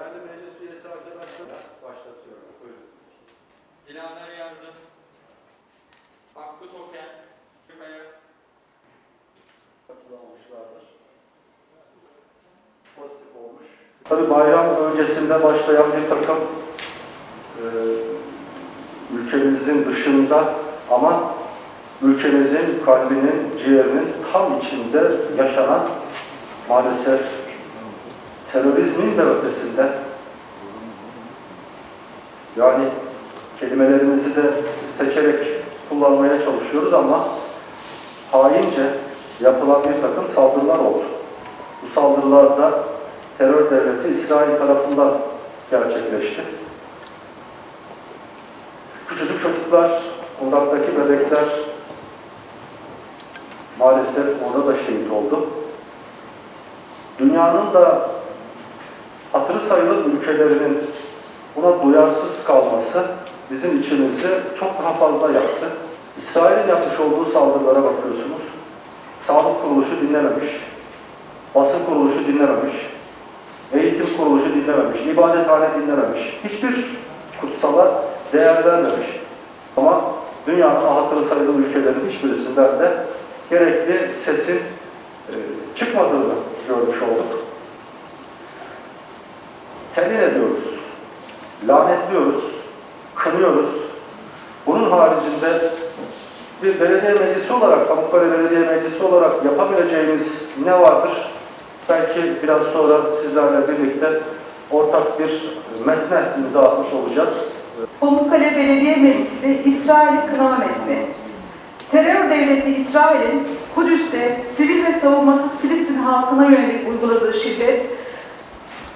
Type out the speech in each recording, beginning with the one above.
Değerli meclis üyesi arkadaşlar başlatıyorum. Buyurun. Dilaver Yardım, Hakkı Token, Kaya, Katılamamışlardır. Pozitif olmuş. Tabii bayram öncesinde başlayan bir takım e, ülkemizin dışında ama ülkemizin kalbinin, ciğerinin tam içinde yaşanan maalesef terörizmin de ötesinde yani kelimelerimizi de seçerek kullanmaya çalışıyoruz ama haince yapılan bir takım saldırılar oldu. Bu saldırılar da terör devleti İsrail tarafından gerçekleşti. Küçücük çocuklar, kundaktaki bebekler maalesef orada da şehit oldu. Dünyanın da sayılır ülkelerinin buna duyarsız kalması bizim içimizi çok daha fazla yaktı. İsrail'in yapmış olduğu saldırılara bakıyorsunuz. Sağlık kuruluşu dinlememiş, basın kuruluşu dinlememiş, eğitim kuruluşu dinlememiş, ibadethane dinlememiş, hiçbir kutsala değer vermemiş. Ama dünyanın hatırı sayılı ülkelerin hiçbirisinden de gerekli sesin e, çıkmadığını görmüş olduk. Telin ediyoruz, lanetliyoruz, kınıyoruz. Bunun haricinde bir belediye meclisi olarak, Pamukkale Belediye Meclisi olarak yapabileceğimiz ne vardır? Belki biraz sonra sizlerle birlikte ortak bir metne imza atmış olacağız. Pamukkale Belediye Meclisi İsrail'i kınama metni. Terör devleti İsrail'in Kudüs'te sivil ve savunmasız Filistin halkına yönelik uyguladığı şiddet,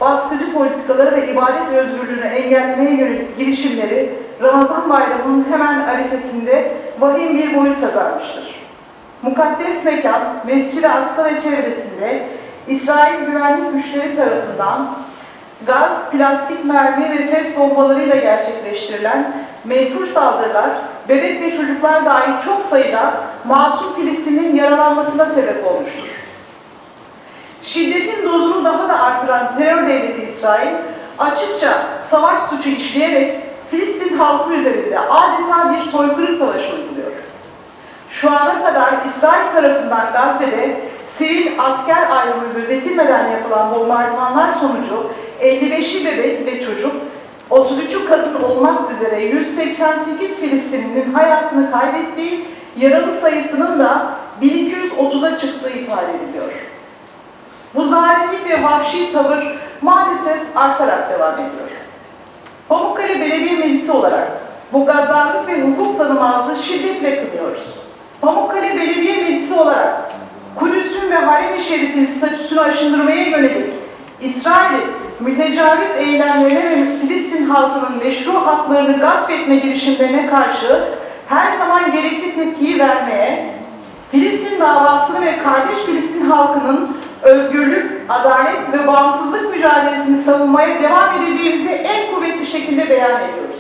baskıcı politikaları ve ibadet özgürlüğünü engellemeye yönelik girişimleri Ramazan bayramının hemen arifesinde vahim bir boyut kazanmıştır. Mukaddes mekan, Mescid-i Aksa ve çevresinde İsrail güvenlik güçleri tarafından gaz, plastik mermi ve ses bombalarıyla gerçekleştirilen menfur saldırılar, bebek ve çocuklar dahil çok sayıda masum Filistin'in yaralanmasına sebep olmuştur. Şiddetin dozunu daha da artıran terör devleti İsrail, açıkça savaş suçu işleyerek Filistin halkı üzerinde adeta bir soykırım savaşı uyguluyor. Şu ana kadar İsrail tarafından Gazze'de sivil asker ayrımı gözetilmeden yapılan bombardımanlar sonucu 55'i bebek ve çocuk, 33'ü kadın olmak üzere 188 Filistinlinin hayatını kaybettiği, yaralı sayısının da 1230'a çıktığı ifade ediliyor. Bu zalimlik ve vahşi tavır maalesef artarak devam ediyor. Pamukkale Belediye Meclisi olarak bu gaddarlık ve hukuk tanımazlığı şiddetle kınıyoruz. Pamukkale Belediye Meclisi olarak Kudüs'ün ve Harem-i Şerif'in statüsünü aşındırmaya yönelik İsrail'in mütecaviz eylemlerine ve Filistin halkının meşru haklarını gasp etme girişimlerine karşı her zaman gerekli tepkiyi vermeye, Filistin davasını ve kardeş Filistin halkının özgürlük, adalet ve bağımsızlık mücadelesini savunmaya devam edeceğimizi en kuvvetli şekilde beyan ediyoruz.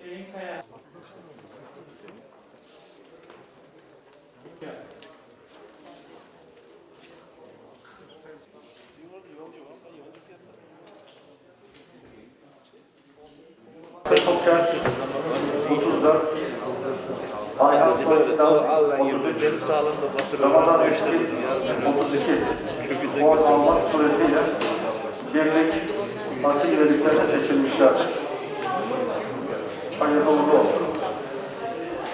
Hüseyin Kaya, Ayhan Soydan 33, Benim sağlığımda batırıyor. Ramazan Eşkin 32, oy almak suretiyle birlik asil üyeliklerine seçilmişlerdir. Hayırlı olsun.